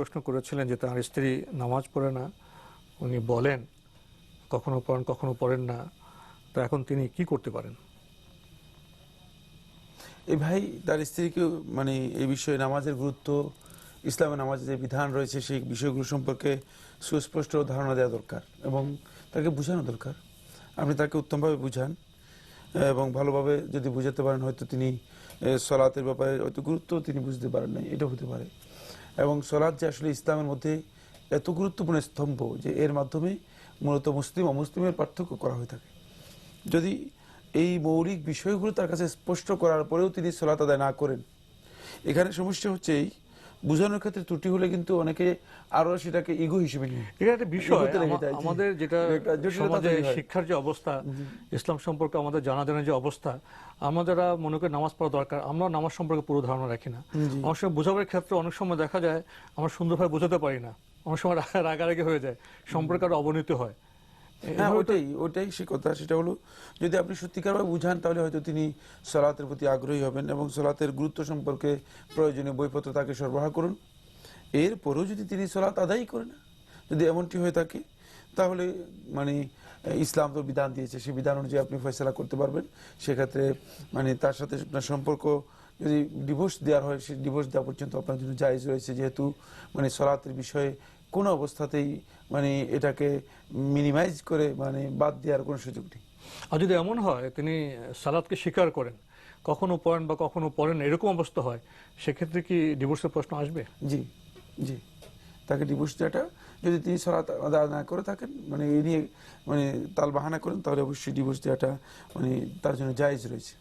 প্রশ্ন করেছিলেন যে তার স্ত্রী নামাজ পড়ে না, উনি বলেন, কখনো পড়েন কখনো পড়েন না। তো এখন তিনি কি করতে পারেন? এই ভাই, তার স্ত্রীকে মানে এই বিষয়ে নামাজের গুরুত্ব ইসলামের নামাজের যে বিধান রয়েছে, সেই বিষয়গুলো সম্পর্কে সুস্পষ্ট ধারণা দেওয়া দরকার এবং তাকে বোঝানো দরকার। আপনি তাকে উত্তমভাবে বুঝান এবং ভালোভাবে যদি বুঝাতে পারেন, হয়তো তিনি সলাতের ব্যাপারে হয়তো গুরুত্ব তিনি বুঝতে পারেন না এটা হতে পারে। এবং সলাদ যে আসলে ইসলামের মধ্যে এত গুরুত্বপূর্ণ স্তম্ভ যে এর মাধ্যমে মূলত মুসলিম অমুসলিমের পার্থক্য করা হয়ে থাকে। যদি এই মৌলিক বিষয়গুলো তার কাছে স্পষ্ট করার পরেও তিনি সলাত আদায় না করেন, এখানে সমস্যা হচ্ছে এই বোঝানোর ক্ষেত্রে ত্রুটি হলে কিন্তু অনেকে আরও সেটাকে ইগো হিসেবে এটা একটা বিষয়। আমাদের যেটা সমাজে শিক্ষার যে অবস্থা ইসলাম সম্পর্কে আমাদের জানা জানার যে অবস্থা আমরা যারা মনে করি নামাজ পড়া দরকার আমরা নামাজ সম্পর্কে পুরো ধারণা রাখি না। অনেক সময় বোঝাবার ক্ষেত্রে অনেক সময় দেখা যায় আমরা সুন্দরভাবে বোঝাতে পারি না। অনেক সময় রাগা- রাগারাগি হয়ে যায় সম্পর্কে আরও অবনতি হয়। হ্যাঁ ওটাই ওটাই সে কথা। সেটা হলো যদি আপনি সত্যিকারভাবে বুঝান তাহলে হয়তো তিনি সলাতের প্রতি আগ্রহী হবেন এবং সলাতের গুরুত্ব সম্পর্কে প্রয়োজনীয় বইপত্র তাকে সরবরাহ করুন। এরপরেও যদি তিনি সলাত আদায় করে না যদি এমনটি হয়ে থাকে তাহলে মানে ইসলাম তো বিধান দিয়েছে সেই বিধান অনুযায়ী আপনি ফয়সলা করতে পারবেন। সেক্ষেত্রে মানে তার সাথে আপনার সম্পর্ক যদি ডিভোর্স দেওয়ার হয় সেই ডিভোর্স দেওয়া পর্যন্ত আপনার জন্য জায়জ রয়েছে যেহেতু মানে সলাতের বিষয়ে কোনো অবস্থাতেই মানে এটাকে মিনিমাইজ করে মানে বাদ দেওয়ার কোনো সুযোগ নেই। আর যদি এমন হয় তিনি সালাদকে স্বীকার করেন কখনো পড়েন বা কখনো পড়েন এরকম অবস্থা হয় সেক্ষেত্রে কি ডিভোর্সের প্রশ্ন আসবে? জি জি। তাকে ডিভোর্স দেওয়াটা যদি তিনি সলাৎ আদায় না করে থাকেন মানে এই নিয়ে মানে তাল বাহানা করেন তাহলে অবশ্যই ডিভোর্স দেওয়াটা মানে তার জন্য জায়েজ রয়েছে।